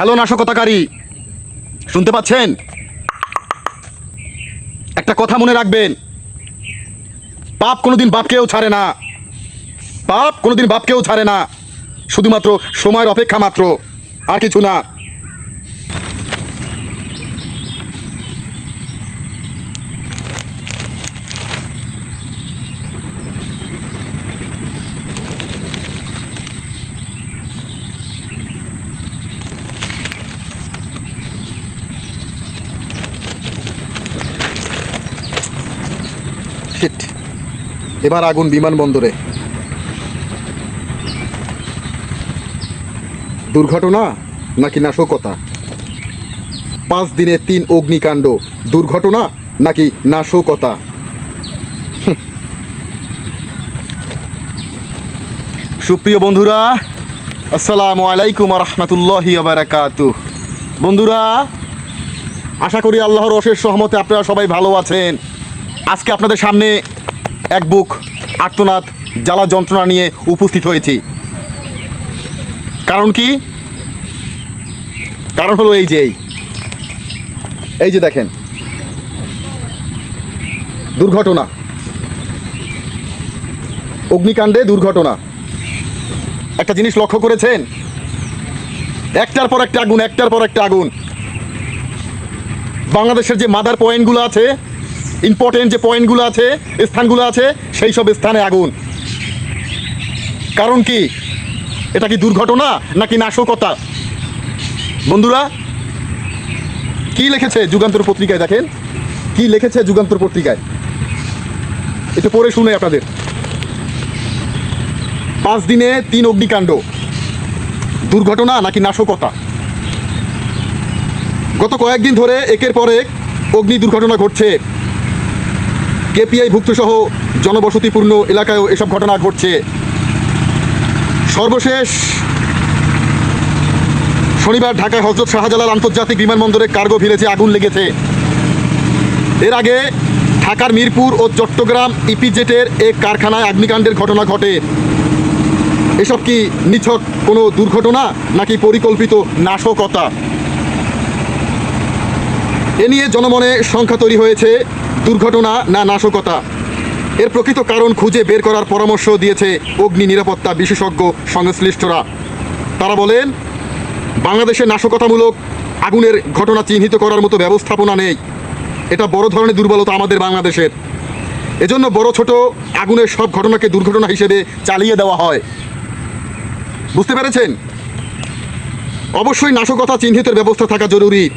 Hello নাশকতাকারী, শুনতে পাচ্ছেন? একটা কথা মনে রাখবেন। পাপ কোনোদিন বাপকেও ছাড়ে না। পাপ কোনোদিন বাপকেও ছাড়ে না। শুধুমাত্র সময়ের অপেক্ষা মাত্র, আর কিছু না। এবার আগুন বিমানবন্দরে। দুর্ঘটনা নাকি নাশকতা? পাঁচ দিনে তিন অগ্নিকাণ্ড, দুর্ঘটনা নাকি নাশকতা? সুপ্রিয় বন্ধুরা, আসসালামু আলাইকুম রহমতুল্লাহি বন্ধুরা, আশা করি আল্লাহর অশেষ সহমতে আপনারা সবাই ভালো আছেন। আজকে আপনাদের সামনে এক বুক আর্তনাদ, জ্বালা যন্ত্রণা নিয়ে উপস্থিত হয়েছি। কারণ কি? কারণ হলো এই যে, এই। এই যে দেখেন। দুর্ঘটনা। অগ্নিকাণ্ডে দুর্ঘটনা। একটা জিনিস লক্ষ্য করেছেন? একটার পর একটা আগুন, একটার পর একটা আগুন। বাংলাদেশের যে মাদার পয়েন্টগুলো আছে ইম্পর্টেন্ট যে পয়েন্টগুলো আছে, স্থানগুলো আছে, সেই সব স্থানে আগুন। কারণ কি? এটা কি দুর্ঘটনা নাকি নাশকতা? বন্ধুরা, কি লিখেছে যুগান্তর পত্রিকায় দেখেন? কি লিখেছে যুগান্তর পত্রিকায়? এটা পড়ে শুনে আপনাদের। পাঁচ দিনে তিন অগ্নিকাণ্ড। দুর্ঘটনা নাকি নাশকতা? গত কয়েকদিন ধরে একের পর এক অগ্নি দুর্ঘটনা ঘটছে। কেপিআই ভুক্তসহ জনবসতিপূর্ণ এলাকায়ও এসব ঘটনা ঘটছে। সর্বশেষ, শনিবার ঢাকায় হজরত শাহজালাল আন্তর্জাতিক বিমানবন্দরে কার্গো ভিলেজে আগুন লেগেছে। এর আগে ঢাকার মিরপুর ও চট্টগ্রাম ইপিজেটের এক কারখানায় অগ্নিকাণ্ডের ঘটনা ঘটে। এসব কি নিছক কোনো দুর্ঘটনা, নাকি পরিকল্পিত নাশকতা? এ নিয়ে জনমনে সংখ্যা তৈরি হয়েছে। দুর্ঘটনা না নাশকতা। এর প্রকৃত কারণ খুঁজে বের করার পরামর্শ দিয়েছে অগ্নি নিরাপত্তা বিশেষজ্ঞ সংশ্লিষ্টরা। তারা বলেন, বাংলাদেশে নাশকতামূলক আগুনের ঘটনা চিহ্নিত করার মতো ব্যবস্থাপনা নেই। এটা বড় ধরনের দুর্বলতা আমাদের বাংলাদেশের। এজন্য বড় ছোট আগুনের সব ঘটনাকে দুর্ঘটনা হিসেবে চালিয়ে দেওয়া হয়। বুঝতে পেরেছেন? অবশ্যই নাশকতা চিহ্নিতের ব্যবস্থা থাকা জরুরি।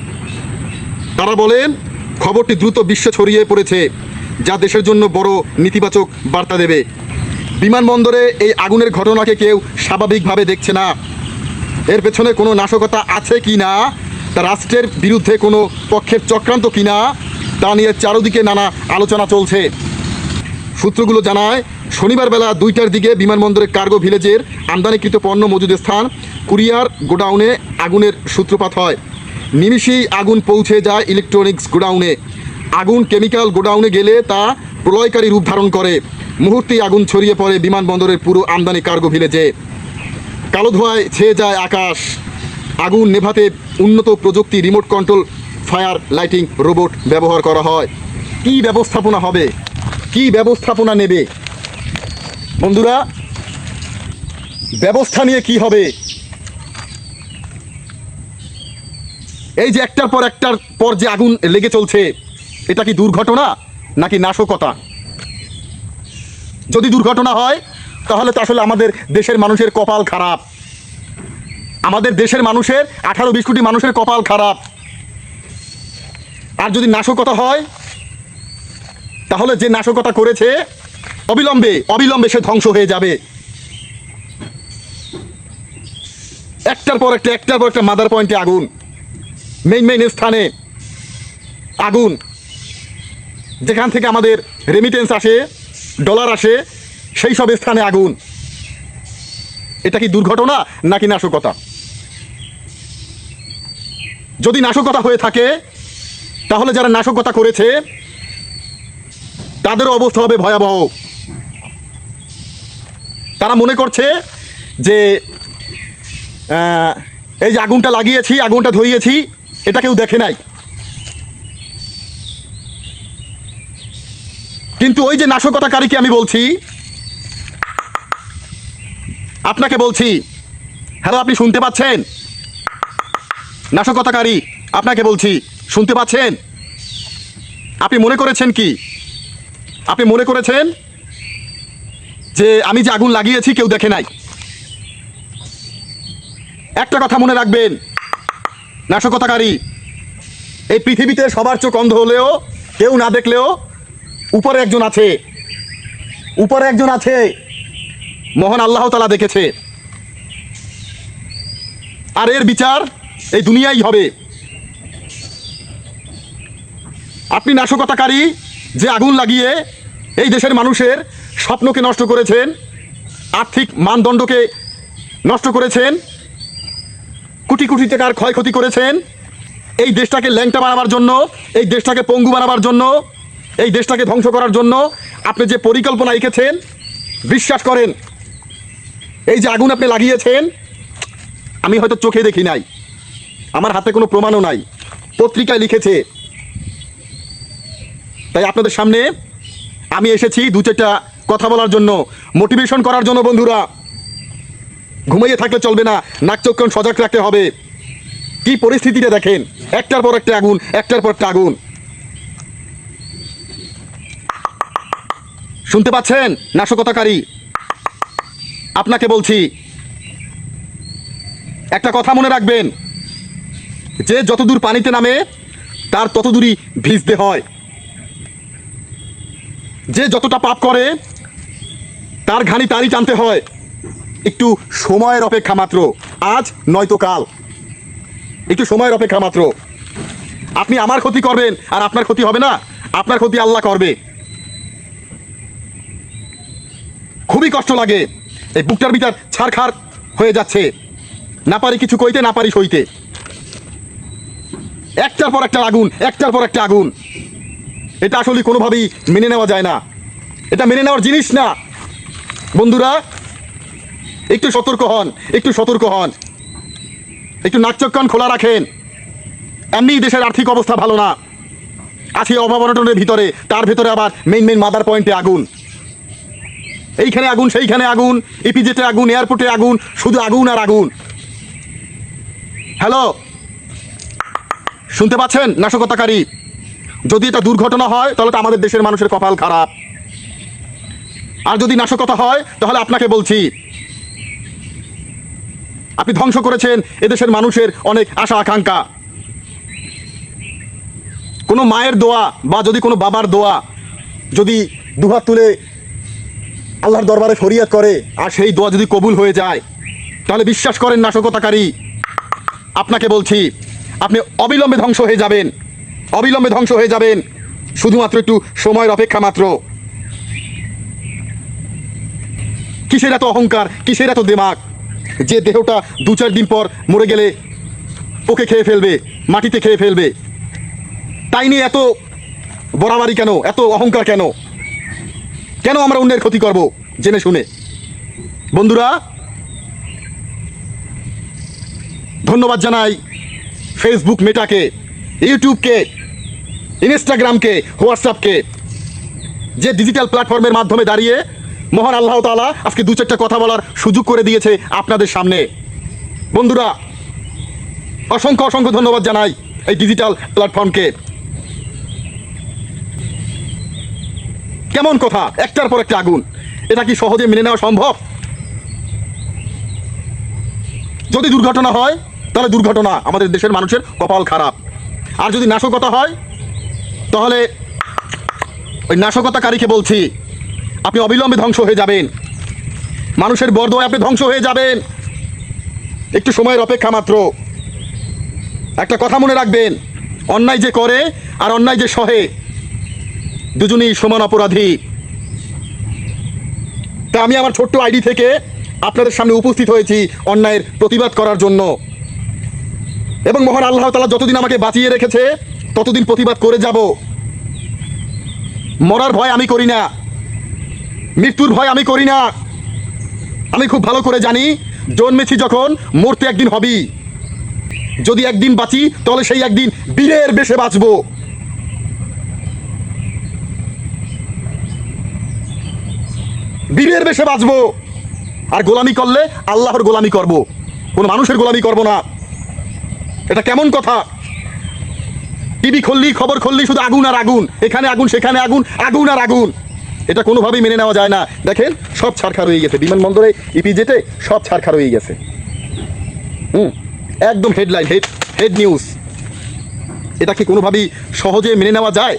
তারা বলেন খবরটি দ্রুত বিশ্বে ছড়িয়ে পড়েছে, যা দেশের জন্য বড় নেতিবাচক বার্তা দেবে। বিমানবন্দরে এই আগুনের ঘটনাকে কেউ স্বাভাবিকভাবে দেখছে না। এর পেছনে কোনো নাশকতা আছে কি না? তা রাষ্ট্রের বিরুদ্ধে কোনো পক্ষের চক্রান্ত কি না? তা নিয়ে চারদিকে নানা আলোচনা চলছে। সূত্রগুলো জানায়, শনিবার বেলা দুইটার দিকে বিমানবন্দরের কার্গো ভিলেজের আমদানিকৃত পণ্য মজুদ স্থান কুরিয়ার গোডাউনে আগুনের সূত্রপাত হয়। নিমিষেই আগুন পৌঁছে যায় ইলেকট্রনিক্স গোডাউনে। আগুন কেমিক্যাল গোডাউনে গেলে তা প্রলয়কারী রূপ ধারণ করে। মুহূর্তেই আগুন ছড়িয়ে পড়ে বিমানবন্দরের পুরো আমদানি কার্গো ভিলেজে। কালো ধোঁয়ায় ছেয়ে যায় আকাশ। আগুন নেভাতে উন্নত প্রযুক্তি remote control fire lighting robot ব্যবহার করা হয়। কি ব্যবস্থাপনা হবে? কি ব্যবস্থাপনা নেবে? বন্ধুরা, ব্যবস্থা নিয়ে কি হবে? এই যে একটার পর একটার পর যে আগুন লেগে চলছে, এটা কি দুর্ঘটনা নাকি নাশকতা? যদি দুর্ঘটনা হয়, তাহলে তো আসলে আমাদের দেশের মানুষের কপাল খারাপ। আমাদের দেশের মানুষের আঠারো বিশ কোটি মানুষের কপাল খারাপ। আর যদি নাশকতা হয়, তাহলে যে নাশকতা করেছে, অবিলম্বে অবিলম্বে সে ধ্বংস হয়ে যাবে। একটার পর একটা, একটার পর একটা মাদার পয়েন্টে আগুন। মেইন মেইন স্থানে আগুন। যেখান থেকে আমাদের রেমিটেন্স আসে ডলার আসে, সেই সব স্থানে আগুন। এটা কি দুর্ঘটনা নাকি নাশকতা? যদি নাশকতা হয়ে থাকে, তাহলে যারা নাশকতা করেছে তাদেরও অবস্থা হবে ভয়াবহ। তারা মনে করছে যে এই যে আগুনটা লাগিয়েছি, আগুনটা ধরিয়েছি এটা কেউ দেখে নাই। কিন্তু ওই যে নাশকতাকারীকে আমি বলছি, আপনাকে বলছি, হ্যালো, আপনি শুনতে পাচ্ছেন? নাশকতাকারী, আপনাকে বলছি, শুনতে পাচ্ছেন? আপনি মনে করেছেন কি? আপনি মনে করেছেন যে আমি যে আগুন লাগিয়েছি কেউ দেখে নাই? একটা কথা মনে রাখবেন নাশকতাকারী। এই পৃথিবীতে সবার চোখ অন্ধ হলেও, কেউ না দেখলেও উপরে একজন আছে। উপরে একজন আছে। মহান আল্লাহ তালা দেখেছে। আর এর বিচার এই দুনিয়াই হবে। আপনি নাশকতাকারী যে আগুন লাগিয়ে এই দেশের মানুষের স্বপ্নকে নষ্ট করেছেন, আর্থিক মানদণ্ডকে নষ্ট করেছেন কোটি কোটি টাকার ক্ষয়ক্ষতি করেছেন। এই দেশটাকে ল্যাংটা বানাবার জন্য, এই দেশটাকে পঙ্গু বানাবার জন্য, এই দেশটাকে ধ্বংস করার জন্য আপনি যে পরিকল্পনা এঁকেছেন বিশ্বাস করেন, এই যে আগুন আপনি লাগিয়েছেন, আমি হয়তো চোখে দেখি নাই, আমার হাতে কোনো প্রমাণও নাই, পত্রিকায় লিখেছে। তাই আপনাদের সামনে আমি এসেছি দু চারটা কথা বলার জন্য মোটিভেশন করার জন্য বন্ধুরা। ঘুমাইয়ে থাকলে চলবে না। নাক চক্ষণ সজাগ রাখতে হবে। কি পরিস্থিতিটা দেখেন? একটার পর একটা আগুন, একটার পর একটা আগুন। শুনতে পাচ্ছেন? নাশকতাকারী। আপনাকে বলছি, একটা কথা মনে রাখবেন। যে যতদূর পানিতে নামে, তার ততদূরই ভিজতে হয়। যে যতটা পাপ করে, তার ঘানি তারই টানতে হয়। একটু সময়ের অপেক্ষা মাত্র। আজ নয়তো কাল। একটু সময়ের অপেক্ষা মাত্র। আপনি আমার ক্ষতি করবেন আর আপনার ক্ষতি হবে না। আপনার ক্ষতি আল্লাহ করবে। খুবই কষ্ট লাগে। এই বুকটার ভিতর ছাড়খাড় হয়ে যাচ্ছে। না পারি কিছু কইতে, না পারি সইতে। একটার পর একটা আগুন, একটার পর একটা আগুন। এটা আসলে কোনোভাবেই মেনে নেওয়া যায় না। এটা মেনে নেওয়ার জিনিস না। বন্ধুরা একটু সতর্ক হন, একটু সতর্ক হন। একটু নাকচক্কান খোলা রাখেন। এমনি দেশের আর্থিক অবস্থা ভালো না। আছে অভাব অনটনের ভিতরে, তার ভিতরে আবার মেইন মেইন মাদার পয়েন্টে আগুন। এইখানে আগুন, সেইখানে আগুন ইপিজেটে আগুন এয়ারপোর্টে আগুন, শুধু আগুন আর আগুন। হ্যালো শুনতে পাচ্ছেন? নাশকতাকারী। যদি এটা দুর্ঘটনা হয়, তাহলে তো আমাদের দেশের মানুষের কপাল খারাপ। আর যদি নাশকতা হয়, তাহলে আপনাকে বলছি। আপনি ধ্বংস করেছেন এদেশের মানুষের অনেক আশা, আকাঙ্ক্ষা। কোনো মায়ের দোয়া বা যদি কোনো বাবার দোয়া যদি দুহাত তুলে আল্লাহর দরবারে ফরিয়াদ করে আর সেই দোয়া যদি কবুল হয়ে যায়, তাহলে বিশ্বাস করেন নাশকতাকারী। আপনাকে বলছি, আপনি অবিলম্বে ধ্বংস হয়ে যাবেন। অবিলম্বে ধ্বংস হয়ে যাবেন। শুধুমাত্র একটু সময়ের অপেক্ষা মাত্র। কিসের এত অহংকার? কিসের এত দেমাগ? যে দেহটা দু চার দিন পর মরে গেলে পোকে খেয়ে ফেলবে, মাটিতে খেয়ে ফেলবে। তাই নিয়ে এত বরাবারি কেন? এত অহংকার কেন? কেন আমরা অন্যের ক্ষতি করব? জেনে শুনে। বন্ধুরা, ধন্যবাদ জানাই ফেসবুক মেটাকে ইউটিউবকে ইনস্টাগ্রামকে হোয়াটসঅ্যাপকে যে ডিজিটাল প্ল্যাটফর্মের মাধ্যমে দাঁড়িয়ে মহান আল্লাহ তালা আজকে দু চারটা কথা বলার সুযোগ করে দিয়েছে আপনাদের সামনে। বন্ধুরা, অসংখ্য অসংখ্য ধন্যবাদ জানাই এই ডিজিটাল প্ল্যাটফর্মকে কেমন কথা? একটার পর একটা আগুন। এটা কি সহজে মেনে নেওয়া সম্ভব? যদি দুর্ঘটনা হয়, তাহলে দুর্ঘটনা। আমাদের দেশের মানুষের কপাল খারাপ। আর যদি নাশকতা হয়, তাহলে ওই নাশকতাকারীকে বলছি আপনি অবিলম্বে ধ্বংস হয়ে যাবেন। মানুষের বরদোয় আপনি ধ্বংস হয়ে যাবেন। একটু সময়ের অপেক্ষা মাত্র। একটা কথা মনে রাখবেন, অন্যায় যে করে আর অন্যায় যে সহে, দুজনেই সমান অপরাধী। তা আমি আমার ছোট্ট আইডি থেকে আপনাদের সামনে উপস্থিত হয়েছি অন্যায়ের প্রতিবাদ করার জন্য। এবং মহান আল্লাহ তালা যতদিন আমাকে বাঁচিয়ে রেখেছে, ততদিন প্রতিবাদ করে যাব। মরার ভয় আমি করি না। মৃত্যুর ভয় আমি করি না। আমি খুব ভালো করে জানি, জন্মেছি যখন মরতে একদিন হবেই যদি একদিন বাঁচি, তাহলে সেই একদিন বীরের বেশে বাঁচবো। বীরের বেশে বাঁচবো। আর গোলামি করলে আল্লাহর গোলামি করব। কোনো মানুষের গোলামি করব না। এটা কেমন কথা? টিভি খুললি, খবর খুললি, শুধু আগুন আর আগুন। এখানে আগুন, সেখানে আগুন আগুন আর আগুন। এটা কোনোভাবেই মেনে নেওয়া যায় না। দেখেন, সব ছাড়খার হয়ে গেছে। বিমানবন্দরে ইপিজেটে সব ছাড়খার হয়ে গেছে। হুম, একদম হেডলাইন হেড হেড নিউজ এটা কি কোনোভাবেই সহজে মেনে নেওয়া যায়?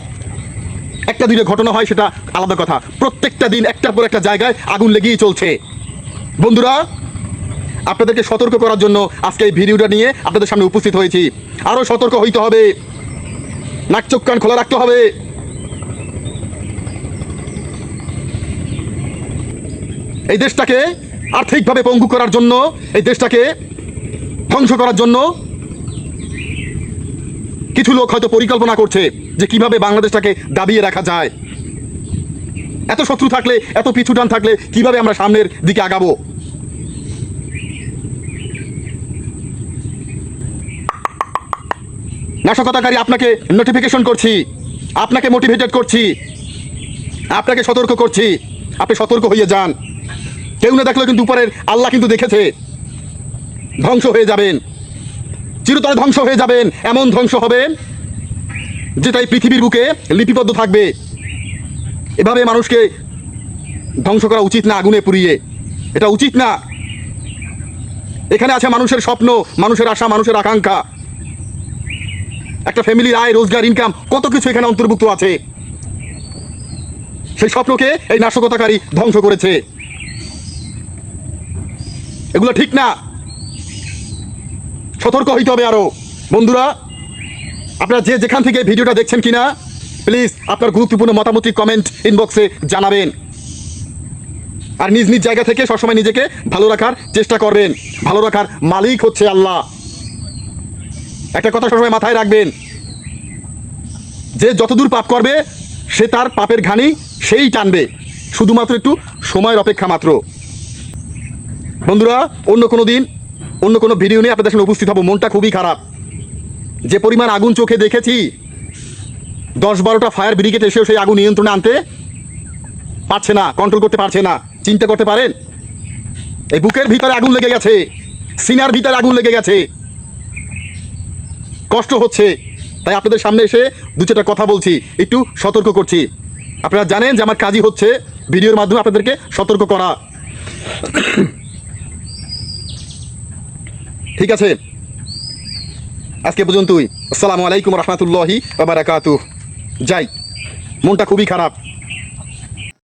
একটা দিনে ঘটনা হয়, সেটা আলাদা কথা। প্রত্যেকটা দিন একটার পর একটা জায়গায় আগুন লেগেই চলছে। বন্ধুরা, আপনাদেরকে সতর্ক করার জন্য আজকে এই ভিডিওটা নিয়ে আপনাদের সামনে উপস্থিত হয়েছি। আরও সতর্ক হইতে হবে। নাক চোখ কান খোলা রাখতে হবে। এই দেশটাকে আর্থিকভাবে পঙ্গু করার জন্য, এই দেশটাকে ধ্বংস করার জন্য কিছু লোক হয়তো পরিকল্পনা করছে যে কীভাবে বাংলাদেশটাকে দাবিয়ে রাখা যায়। এত শত্রু থাকলে, এত পিছুটান থাকলে কীভাবে আমরা সামনের দিকে আগাবো? নাশকতাকারী, আপনাকে নোটিফিকেশন করছি। আপনাকে মোটিভেটেড করছি। আপনাকে সতর্ক করছি। আপনি সতর্ক হয়ে যান। কেউ না দেখলেও কিন্তু উপরের আল্লাহ কিন্তু দেখেছে। ধ্বংস হয়ে যাবেন। চিরতরে ধ্বংস হয়ে যাবেন। এমন ধ্বংস হবেন যেটাই পৃথিবীর বুকে লিপিবদ্ধ থাকবে। এভাবে মানুষকে ধ্বংস করা উচিত না, আগুনে পুড়িয়ে। এটা উচিত না। এখানে আছে মানুষের স্বপ্ন, মানুষের আশা, মানুষের আকাঙ্ক্ষা। একটা ফ্যামিলির আয়, রোজগার ইনকাম কত কিছু এখানে অন্তর্ভুক্ত আছে। সেই স্বপ্নকে এই নাশকতাকারী ধ্বংস করেছে। এগুলো ঠিক না। সতর্ক হইতে হবে আরও বন্ধুরা, আপনারা যে যেখান থেকে ভিডিওটা দেখছেন কিনা প্লিজ আপনার গুরুত্বপূর্ণ মতামত কমেন্ট ইনবক্সে জানাবেন। আর নিজ নিজ জায়গা থেকে সবসময় নিজেকে ভালো রাখার চেষ্টা করবেন ভালো রাখার মালিক হচ্ছে আল্লাহ। একটা কথা সবসময় মাথায় রাখবেন, যে যতদূর পাপ করবে, সে তার পাপের ঘানি সেই টানবে। শুধুমাত্র একটু সময়ের অপেক্ষা মাত্র। বন্ধুরা, অন্য কোনো দিন, অন্য কোনো ভিডিও নিয়ে আপনাদের সামনে উপস্থিত হব। মনটা খুবই খারাপ। যে পরিমাণ আগুন চোখে দেখেছি, দশ বারোটা ফায়ার ব্রিগেড এসেও সেই আগুন নিয়ন্ত্রণে আনতে পারছে না কন্ট্রোল করতে পারছে না। চিন্তা করতে পারেন? এই বুকের ভিতরে আগুন লেগে গেছে, সিনার ভিতরে আগুন লেগে গেছে। কষ্ট হচ্ছে। তাই আপনাদের সামনে এসে দু চারটা কথা বলছি, একটু সতর্ক করছি। আপনারা জানেন যে আমার কাজই হচ্ছে ভিডিওর মাধ্যমে আপনাদেরকে সতর্ক করা। ঠিক আছে? আজকে পর্যন্তই। আসসালামু আলাইকুম রহমতুল্লাহি বাবারাকাতু যাই মনটা খুবই খারাপ।